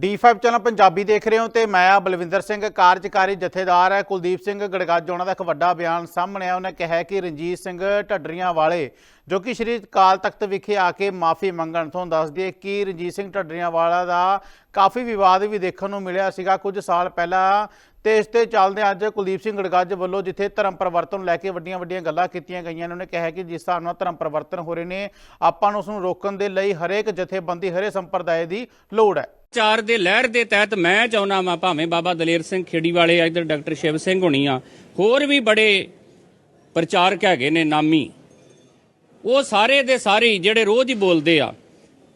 D5 channel Punjabi ਦੇਖ ਰਹੇ ਹੋ ਤੇ ਮੈਂ ਆ ਬਲਵਿੰਦਰ ਸਿੰਘ, ਕਾਰਜਕਾਰੀ ਜਥੇਦਾਰ ਹੈ ਕੁਲਦੀਪ ਸਿੰਘ ਗੜਗਾਜ। ਉਹਨਾਂ ਦਾ ਇੱਕ ਵੱਡਾ ਬਿਆਨ ਸਾਹਮਣੇ ਆ ਉਹਨੇ ਕਿਹਾ ਕਿ ਰਣਜੀਤ ਸਿੰਘ ਢੱਡਰੀਆਂ ਵਾਲੇ, ਜੋ ਕਿ ਸ਼੍ਰੀ ਅਕਾਲ ਤਖਤ ਵਿਖੇ ਆ ਕੇ ਮਾਫੀ ਮੰਗਣ ਤੋਂ ਦੱਸ ਦਈਏ ਕਿ ਰਣਜੀਤ ਸਿੰਘ ਢੱਡਰੀਆਂ ਵਾਲਾ ਦਾ ਕਾਫੀ ਵਿਵਾਦ ਵੀ ਦੇਖਣ ਨੂੰ ਮਿਲਿਆ ਸੀਗਾ ਕੁਝ ਸਾਲ ਪਹਿਲਾਂ। ਤੇ ਇਸ ਤੇ ਚੱਲਦੇ ਅੱਜ ਕੁਲਦੀਪ ਸਿੰਘ ਗੜਗੱਜ ਵੱਲੋਂ ਜਿੱਥੇ ਧਰਮ ਪਰਿਵਰਤਨ ਲੈ ਕੇ ਵੱਡੀਆਂ ਵੱਡੀਆਂ ਗੱਲਾਂ ਕੀਤੀਆਂ ਗਈਆਂ ਉਹਨਾਂ ਨੇ ਕਿਹਾ ਕਿ ਜਿਸ ਹਿਸਾਬ ਨਾਲ ਧਰਮ ਪਰਿਵਰਤਨ ਹੋ ਰਹੇ ਨੇ, ਆਪਾਂ ਨੂੰ ਉਸ ਨੂੰ ਰੋਕਣ ਦੇ ਲਈ ਹਰੇਕ ਜਥੇਬੰਦੀ, ਹਰੇ ਸੰਪਰਦਾਇ ਦੀ ਲੋੜ ਹੈ। ਚਾਰ ਦੇ ਲਹਿਰ ਦੇ ਤਹਿਤ ਮੈਂ ਚਾਹੁੰਦਾ ਵਾਂ ਭਾਵੇਂ ਬਾਬਾ ਦਲੇਰ ਸਿੰਘ ਖੇੜੀ ਵਾਲੇ ਇਧਰ ਡਾਕਟਰ ਸ਼ਿਵ ਸਿੰਘ ਹੋਣੀ ਆ, ਹੋਰ ਵੀ ਬੜੇ ਪ੍ਰਚਾਰਕ ਹੈਗੇ ਨੇ ਨਾਮੀ। ਉਹ ਸਾਰੇ ਦੇ ਸਾਰੇ ਜਿਹੜੇ ਰੋਜ਼ ਹੀ ਬੋਲਦੇ ਆ,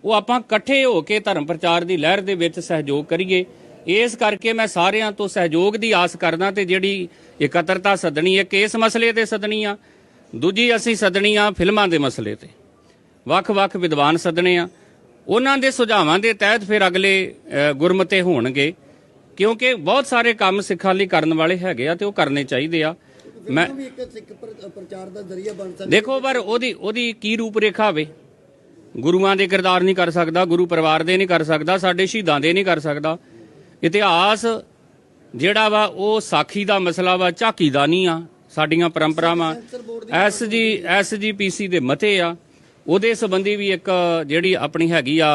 ਉਹ ਆਪਾਂ ਇਕੱਠੇ ਹੋ ਕੇ ਧਰਮ ਪ੍ਰਚਾਰ ਦੀ ਲਹਿਰ ਦੇ ਵਿੱਚ ਸਹਿਯੋਗ ਕਰੀਏ। ਇਸ ਕਰਕੇ ਮੈਂ ਸਾਰਿਆਂ ਤੋਂ ਸਹਿਯੋਗ ਦੀ ਆਸ ਕਰਦਾ ਤੇ ਜਿਹੜੀ ਇਕੱਤਰਤਾ ਸੱਦਣੀ ਹੈ ਕਿ ਇਸ ਮਸਲੇ ਤੇ ਸੱਦਣੀ ਆ, ਦੂਜੀ ਅਸੀਂ ਸੱਦਣੀ ਆ ਫਿਲਮਾਂ ਦੇ ਮਸਲੇ ਤੇ। ਵੱਖ-ਵੱਖ ਵਿਦਵਾਨ ਸੱਦਣੇ ਆ। ਉਹਨਾਂ ਦੇ ਸੁਝਾਵਾਂ ਦੇ ਤਹਿਤ ਫਿਰ ਅਗਲੇ ਗੁਰਮਤੇ ਹੋਣਗੇ। ਕਿਉਂਕਿ ਬਹੁਤ ਸਾਰੇ ਕੰਮ ਸਿੱਖਾਂ ਲਈ ਕਰਨ ਵਾਲੇ ਹੈਗੇ ਆ ਤੇ ਉਹ ਕਰਨੇ ਚਾਹੀਦੇ ਆ। ਮੈਂ ਵੀ ਇੱਕ ਸਿੱਖ ਪ੍ਰ- ਪ੍ਰਚਾਰ ਦਾ ਜ਼ਰੀਆ ਬਣ ਸਕਦਾ। ਦੇਖੋ ਪਰ ਉਹਦੀ ਉਹਦੀ ਕੀ ਰੂਪ ਰੇਖਾ ਹੋਵੇ ਗੁਰੂਆਂ ਦੇ ਕਿਰਦਾਰ ਨਹੀਂ ਕਰ ਸਕਦਾ ਗੁਰੂ ਪਰਿਵਾਰ ਦੇ ਨਹੀਂ ਕਰ ਸਕਦਾ ਸਾਡੇ ਸ਼ਹੀਦਾਂ ਦੇ ਨਹੀਂ ਕਰ ਸਕਦਾ। ਇਤਿਹਾਸ ਜਿਹੜਾ ਵਾ ਉਹ ਸਾਖੀ ਦਾ ਮਸਲਾ ਵਾ ਝਾਕੀ ਦਾ ਨਹੀਂ ਆ। ਸਾਡੀਆਂ ਪਰੰਪਰਾਵਾਂ ਐਸਜੀ ਐਸਜੀਪੀਸੀ ਦੇ ਮਤੇ ਆ। ਉਹਦੇ ਸੰਬੰਧੀ ਵੀ ਇੱਕ ਜਿਹੜੀ ਆਪਣੀ ਹੈਗੀ ਆ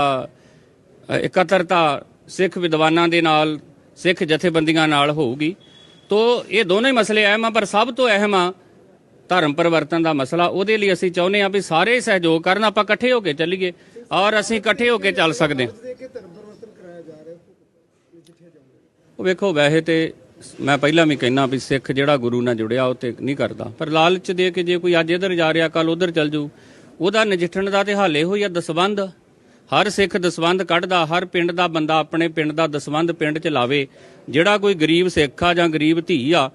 ਇਕੱਤਰਤਾ ਸਿੱਖ ਵਿਦਵਾਨਾਂ ਦੇ ਨਾਲ, ਸਿੱਖ ਜਥੇਬੰਦੀਆਂ ਨਾਲ ਹੋਊਗੀ। ਤੋ ਇਹ ਦੋਨੇ ਮਸਲੇ ਅਹਿਮ ਆ, ਪਰ ਸਭ ਤੋਂ ਅਹਿਮ ਆ ਧਰਮ ਪਰਿਵਰਤਨ ਦਾ ਮਸਲਾ। ਉਹਦੇ ਲਈ ਅਸੀਂ ਚਾਹੁੰਦੇ ਆ ਵੀ ਸਾਰੇ ਸਹਿਯੋਗ ਕਰਨ, ਆਪਾਂ ਇਕੱਠੇ ਹੋ ਕੇ ਚੱਲੀਏ ਔਰ ਅਸੀਂ ਇਕੱਠੇ ਹੋ ਕੇ ਚੱਲ ਸਕਦੇ ਹਾਂ। ਉਹ ਵੇਖੋ, ਵੈਸੇ ਤੇ ਮੈਂ ਪਹਿਲਾਂ ਵੀ ਕਹਿਣਾ ਵੀ ਸਿੱਖ ਜਿਹੜਾ ਗੁਰੂ ਨਾਲ ਜੁੜਿਆ, ਉਹ ਤੇ ਨਹੀਂ ਕਰਦਾ। ਪਰ ਲਾਲਚ ਦੇ ਕੇ ਜੇ ਕੋਈ ਅੱਜ ਇੱਧਰ ਜਾ ਰਿਹਾ ਕੱਲ ਉੱਧਰ ਚੱਲ ਜੂ। ਉਹਦਾ ਨਜਿੱਠਣ ਦਾ ਤੇ ਹਾਲੇ ਹੋਈ ਆ ਦਸਵੰਧ। ਹਰ ਸਿੱਖ ਦਸਵੰਧ ਕੱਢਦਾ ਹਰ ਪਿੰਡ ਦਾ ਬੰਦਾ ਆਪਣੇ ਪਿੰਡ ਦਾ ਦਸਵੰਧ ਪਿੰਡ 'ਚ ਲਾਵੇ। ਜਿਹੜਾ ਕੋਈ ਗਰੀਬ ਸਿੱਖ ਆ ਜਾਂ ਗਰੀਬ ਧੀ ਆ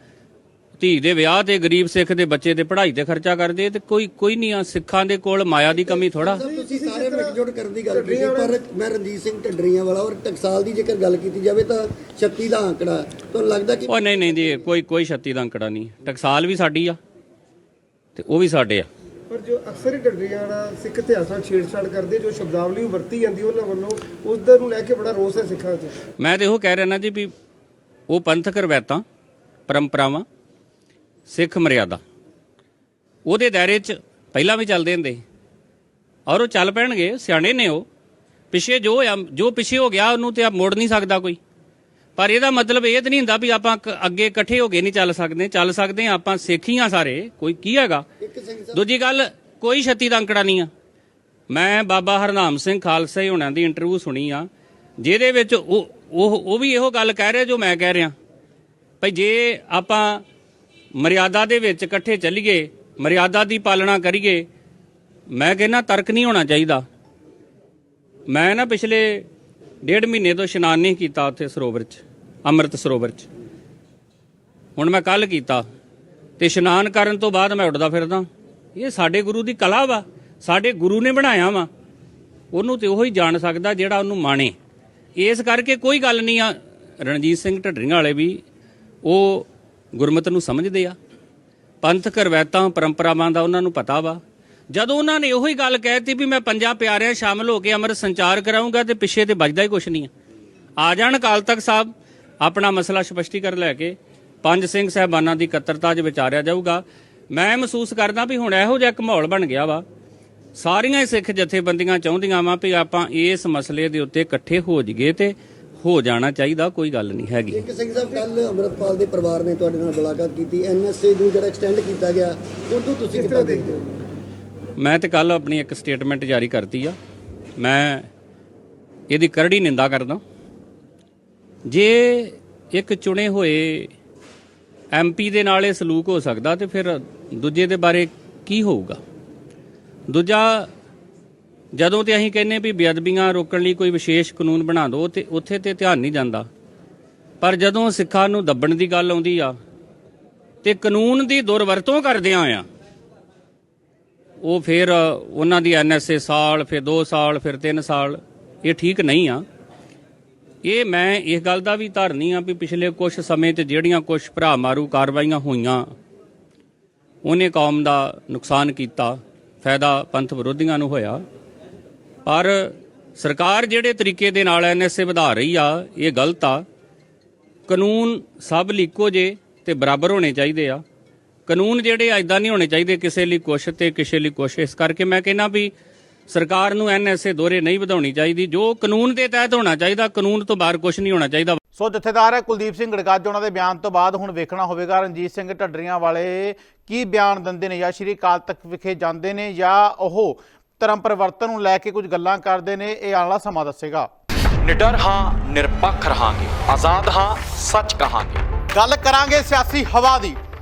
ਧੀ ਦੇ ਵਿਆਹ ਤੇ ਗਰੀਬ ਸਿੱਖ ਦੇ ਬੱਚੇ ਦੇ ਪੜ੍ਹਾਈ ਤੇ ਖਰਚਾ ਕਰਦੇ ਤੇ ਕੋਈ ਕੋਈ ਨਹੀਂ ਆ ਸਿੱਖਾਂ ਦੇ ਕੋਲ ਮਾਇਆ ਦੀ ਕਮੀ ਥੋੜਾ ਤੁਸੀਂ ਸਾਰੇ ਇਕਜੁੱਟ ਕਰਨ ਦੀ ਗੱਲ ਕੀਤੀ ਪਰ ਮੈਂ ਰਣਜੀਤ ਸਿੰਘ ਢੱਡਰੀਆਂ ਵਾਲਾ ਔਰ ਟਕਸਾਲ ਦੀ ਜੇਕਰ ਗੱਲ ਕੀਤੀ ਜਾਵੇ ਤਾਂ ਸ਼ਕਤੀ ਦਾ ਆંકੜਾ ਤੁਹਾਨੂੰ ਲੱਗਦਾ ਕਿ ਉਹ ਨਹੀਂ ਨਹੀਂ ਜੀ ਕੋਈ ਕੋਈ ਛੱਤੀ ਦਾ ਅੰਕੜਾ ਨਹੀਂ। ਟਕਸਾਲ ਵੀ ਸਾਡੀ ਆ ਤੇ ਉਹ ਵੀ ਸਾਡੇ ਆ। ਪਰ ਜੋ ਅਕਸਰ ਹੀ ਢੱਡਰੀਆਂ ਵਾਲਾ ਸਿੱਖ ਇਤਿਹਾਸਾਂ ਛੇੜਛਾੜ ਕਰਦੇ, ਜੋ ਸ਼ਬਦਾਵਲੀ ਵਰਤੀ ਜਾਂਦੀ ਉਹਨਾਂ ਵੱਲੋਂ ਉਸ ਦਰ ਨੂੰ ਲੈ ਕੇ ਬੜਾ ਰੋਸ ਹੈ ਸਿੱਖਾਂ 'ਚ। ਮੈਂ ਤੇ ਉਹ ਕਹਿ ਰਿਹਾ ਨਾ ਜੀ ਵੀ ਉਹ ਪੰਥਕ ਰਵਾਇਤਾਂ, ਪਰੰਪਰਾਵਾਂ, ਸਿੱਖ ਮਰਿਆਦਾ, ਉਹਦੇ ਦਾਇਰੇ 'ਚ ਪਹਿਲਾਂ ਵੀ ਚੱਲਦੇ ਹੁੰਦੇ। ਔਰ ਉਹ ਚੱਲ ਪੈਣਗੇ, ਸਿਆਣੇ ਨੇ ਉਹ। ਪਿਛੇ ਜੋ ਹੋਇਆ ਜੋ ਪਿਛੇ ਹੋ ਗਿਆ, ਉਹਨੂੰ ਤੇ ਆ ਮੋੜ ਨਹੀਂ ਸਕਦਾ ਕੋਈ। ਪਰ ਇਹਦਾ ਮਤਲਬ ਇਹ ਤਾਂ ਨਹੀਂ ਹੁੰਦਾ ਵੀ ਆਪਾਂ ਅੱਗੇ ਇਕੱਠੇ ਹੋ ਕੇ ਨਹੀਂ ਚੱਲ ਸਕਦੇ ਚੱਲ ਸਕਦੇ ਹਾਂ ਆਪਾਂ ਸਿੱਖੀਆਂ ਸਾਰੇ ਕੋਈ ਕੀ ਹੈਗਾ? ਦੂਜੀ ਗੱਲ ਕੋਈ ਛੱਤੀ ਦਾ ਅੰਕੜਾ ਨਹੀਂ ਆ। ਮੈਂ ਬਾਬਾ ਹਰਨਾਮ ਸਿੰਘ ਖਾਲਸਾ ਹੁਣਾਂ ਦੀ ਇੰਟਰਵਿਊ ਸੁਣੀ ਆ ਜਿਹਦੇ ਵਿੱਚ ਉਹ ਉਹ ਉਹ ਵੀ ਇਹੋ ਗੱਲ ਕਹਿ ਰਿਹਾ ਜੋ ਮੈਂ ਕਹਿ ਰਿਹਾ। ਭਈ ਜੇ ਆਪਾਂ ਮਰਿਆਦਾ ਦੇ ਵਿੱਚ ਇਕੱਠੇ ਚੱਲੀਏ ਮਰਿਆਦਾ ਦੀ ਪਾਲਣਾ ਕਰੀਏ ਮੈਂ ਕਹਿੰਦਾ ਤਰਕ ਨਹੀਂ ਹੋਣਾ ਚਾਹੀਦਾ। ਮੈਂ ਨਾ ਪਿਛਲੇ ਡੇਢ ਮਹੀਨੇ ਤੋਂ ਇਸ਼ਨਾਨ ਨਹੀਂ ਕੀਤਾ ਉੱਥੇ ਸਰੋਵਰ 'ਚ, ਅੰਮ੍ਰਿਤ ਸਰੋਵਰ 'ਚ। ਹੁਣ ਮੈਂ ਕੱਲ ਕੀਤਾ ਤੇ ਇਸ਼ਨਾਨ ਕਰਨ ਤੋਂ ਬਾਅਦ ਮੈਂ ਉੱਡਦਾ ਫਿਰਦਾ। ਇਹ ਸਾਡੇ ਗੁਰੂ ਦੀ ਕਲਾ ਵਾ, ਸਾਡੇ ਗੁਰੂ ਨੇ ਬਣਾਇਆ ਵਾ। ਉਹਨੂੰ ਤੇ ਉਹੀ ਜਾਣ ਸਕਦਾ ਜਿਹੜਾ ਉਹਨੂੰ ਮਾਣੇ। ਇਸ ਕਰਕੇ ਕੋਈ ਗੱਲ ਨਹੀਂ ਆ, ਰਣਜੀਤ ਸਿੰਘ ਢੱਡਰੀਆਂ ਵਾਲੇ ਵੀ ਉਹ ਗੁਰਮਤ ਨੂੰ ਸਮਝਦੇ ਆ। ਪੰਥ ਰਵਾਇਤਾਂ ਪਰੰਪਰਾਵਾਂ ਦਾ ਉਹਨਾਂ ਨੂੰ ਪਤਾ ਵਾ। ਜਦੋਂ ਉਹਨਾਂ ਨੇ ਉਹੀ ਗੱਲ ਕਹਿਤੀ ਵੀ ਮੈਂ ਪੰਜਾਂ ਪਿਆਰਿਆਂ ਸ਼ਾਮਲ ਹੋ ਕੇ ਅੰਮ੍ਰਿਤ ਸੰਚਾਰ ਕਰਾਉਂਗਾ ਤੇ ਪਿੱਛੇ ਤੇ ਵੱਜਦਾ ਹੀ ਕੁਛ ਨਹੀਂ ਆ ਆ ਜਾਣ ਅਕਾਲ ਤਖਤ ਸਾਹਿਬ ਆਪਣਾ ਮਸਲਾ ਸਪਸ਼ਟੀਕਰਨ ਲੈ ਕੇ ਪੰਜ ਸਿੰਘ ਸਹਿਬਾਨਾਂ ਦੀ ਇਕੱਤਰਤਾ 'ਚ ਵਿਚਾਰਿਆ ਜਾਊਗਾ। ਮੈਂ ਮਹਿਸੂਸ ਕਰਦਾ ਵੀ ਹੁਣ ਇਹੋ ਜਿਹਾ ਇੱਕ ਮਾਹੌਲ ਬਣ ਗਿਆ ਵਾ। ਸਾਰੀਆਂ ਹੀ ਸਿੱਖ ਜਥੇਬੰਦੀਆਂ ਚਾਹੁੰਦੀਆਂ ਵਾ ਵੀ ਆਪਾਂ ਇਸ ਮਸਲੇ ਦੇ ਉੱਤੇ ਇਕੱਠੇ ਹੋ ਜਾਈਏ ਤੇ ਹੋ ਜਾਣਾ ਚਾਹੀਦਾ ਕੋਈ ਗੱਲ ਨਹੀਂ ਹੈਗੀ। ਇੱਕ ਸਿੰਘ ਸਾਹਿਬ ਕੱਲ ਅੰਮ੍ਰਿਤਪਾਲ ਦੇ ਪਰਿਵਾਰ ਨੇ ਤੁਹਾਡੇ ਨਾਲ ਮੁਲਾਕਾਤ ਕੀਤੀ। ਐਨਐਸਏ ਨੂੰ ਜਿਹੜਾ ਐਕਸਟੈਂਡ ਕੀਤਾ ਗਿਆ ਉਦੋਂ ਤੁਸੀਂ ਕਿੱਦਾਂ ਦੇਖਦੇ ਹੋ? ਮੈਂ ਤੇ ਕੱਲ ਆਪਣੀ ਇੱਕ ਸਟੇਟਮੈਂਟ ਜਾਰੀ ਕਰਤੀ ਆ। ਮੈਂ ਇਹਦੀ ਕਰੜੀ ਨਿੰਦਾ ਕਰਦਾ। ਜੇ ਇੱਕ ਚੁਣੇ ਹੋਏ ਐਮਪੀ ਦੇ ਨਾਲ ਇਹ ਸਲੂਕ ਹੋ ਸਕਦਾ ਤੇ ਫਿਰ ਦੂਜੇ ਦੇ ਬਾਰੇ ਕੀ ਹੋਊਗਾ? ਦੂਜਾ, ਜਦੋਂ ਤੇ ਅਸੀਂ ਕਹਿੰਨੇ ਵੀ ਬੇਅਦਬੀਆਂ ਰੋਕਣ ਲਈ ਕੋਈ ਵਿਸ਼ੇਸ਼ ਕਾਨੂੰਨ ਬਣਾ ਦਿਓ ਤੇ ਉੱਥੇ ਤੇ ਧਿਆਨ ਨਹੀਂ ਜਾਂਦਾ। ਪਰ ਜਦੋਂ ਸਿੱਖਾਂ ਨੂੰ ਦੱਬਣ ਦੀ ਗੱਲ ਆਉਂਦੀ ਆ ਤੇ ਕਾਨੂੰਨ ਦੀ ਦੁਰਵਰਤੋਂ ਕਰਦਿਆਂ ਆ ਉਹ ਫਿਰ ਉਹਨਾਂ ਦੀ ਐਨਐਸਏ ਸਾਲ, ਫਿਰ 2 ਸਾਲ, ਫਿਰ 3 ਸਾਲ, ਇਹ ਠੀਕ ਨਹੀਂ ਆ। ਇਹ ਮੈਂ ਇਸ ਗੱਲ ਦਾ ਵੀ ਧਾਰਨੀ ਆ ਵੀ ਪਿਛਲੇ ਕੁਝ ਸਮੇਂ 'ਚ ਜਿਹੜੀਆਂ ਕੁਝ ਭਰਾ ਮਾਰੂ ਕਾਰਵਾਈਆਂ ਹੋਈਆਂ, ਉਹਨੇ ਕੌਮ ਦਾ ਨੁਕਸਾਨ ਕੀਤਾ, ਫਾਇਦਾ ਪੰਥ ਵਿਰੋਧੀਆਂ ਨੂੰ ਹੋਇਆ। ਪਰ ਸਰਕਾਰ ਜਿਹੜੇ ਤਰੀਕੇ ਦੇ ਨਾਲ ਐਨਐਸਏ ਵਧਾ ਰਹੀ ਆ, ਇਹ ਗਲਤ ਆ। ਕਾਨੂੰਨ ਸਭ ਲਈ ਇੱਕੋ ਜੇ ਤੇ ਬਰਾਬਰ ਹੋਣੇ ਚਾਹੀਦੇ ਆ। ਕਾਨੂੰਨ ਜਿਹੜੇ ਐਦਾਂ ਨਹੀਂ ਹੋਣੇ ਚਾਹੀਦੇ ਕਿਸੇ ਲਈ ਕੁਛ ਤੇ ਕਿਸੇ ਲਈ ਕੁਛ। ਇਸ ਕਰਕੇ ਮੈਂ ਕਹਿੰਦਾ ਵੀ ਸਰਕਾਰ ਨੂੰ ਐਨਐਸਏ ਦੋਰੇ ਨਹੀਂ ਵਧਾਉਣੀ ਚਾਹੀਦੀ। ਜੋ ਕਾਨੂੰਨ ਦੇ ਤਹਿਤ ਹੋਣਾ ਚਾਹੀਦਾ ਕਾਨੂੰਨ ਤੋਂ ਬਾਹਰ ਕੁਛ ਨਹੀਂ ਹੋਣਾ ਚਾਹੀਦਾ। ਸੋ ਜਥੇਦਾਰ ਹੈ ਕੁਲਦੀਪ ਸਿੰਘ ਗੜਗੱਜ ਉਹਨਾਂ ਦੇ ਬਿਆਨ ਤੋਂ ਬਾਅਦ ਹੁਣ ਵੇਖਣਾ ਹੋਵੇਗਾ। ਰਣਜੀਤ ਸਿੰਘ ਢੱਡਰੀਆਂ ਵਾਲੇ ਕੀ ਬਿਆਨ ਦਿੰਦੇ ਨੇ? ਜਾਂ ਸ਼੍ਰੀ ਅਕਾਲ ਤਖਤ ਵਿਖੇ ਜਾਂਦੇ ਨੇ ਜਾਂ ਉਹ ਧਰਮ ਪਰਿਵਰਤਨ ਨੂੰ ਲੈ ਕੇ ਕੁਝ ਗੱਲਾਂ ਕਰਦੇ ਨੇ? ਇਹ ਆਉਣ ਵਾਲਾ ਸਮਾਂ ਦੱਸੇਗਾ। ਨਿਡਰ ਹਾਂ ਨਿਰਪੱਖ ਰਹਾਂਗੇ। ਆਜ਼ਾਦ ਹਾਂ ਸੱਚ ਕਹਾਂਗੇ। ਗੱਲ ਕਰਾਂਗੇ ਸਿਆਸੀ ਹਵਾ ਦੀ।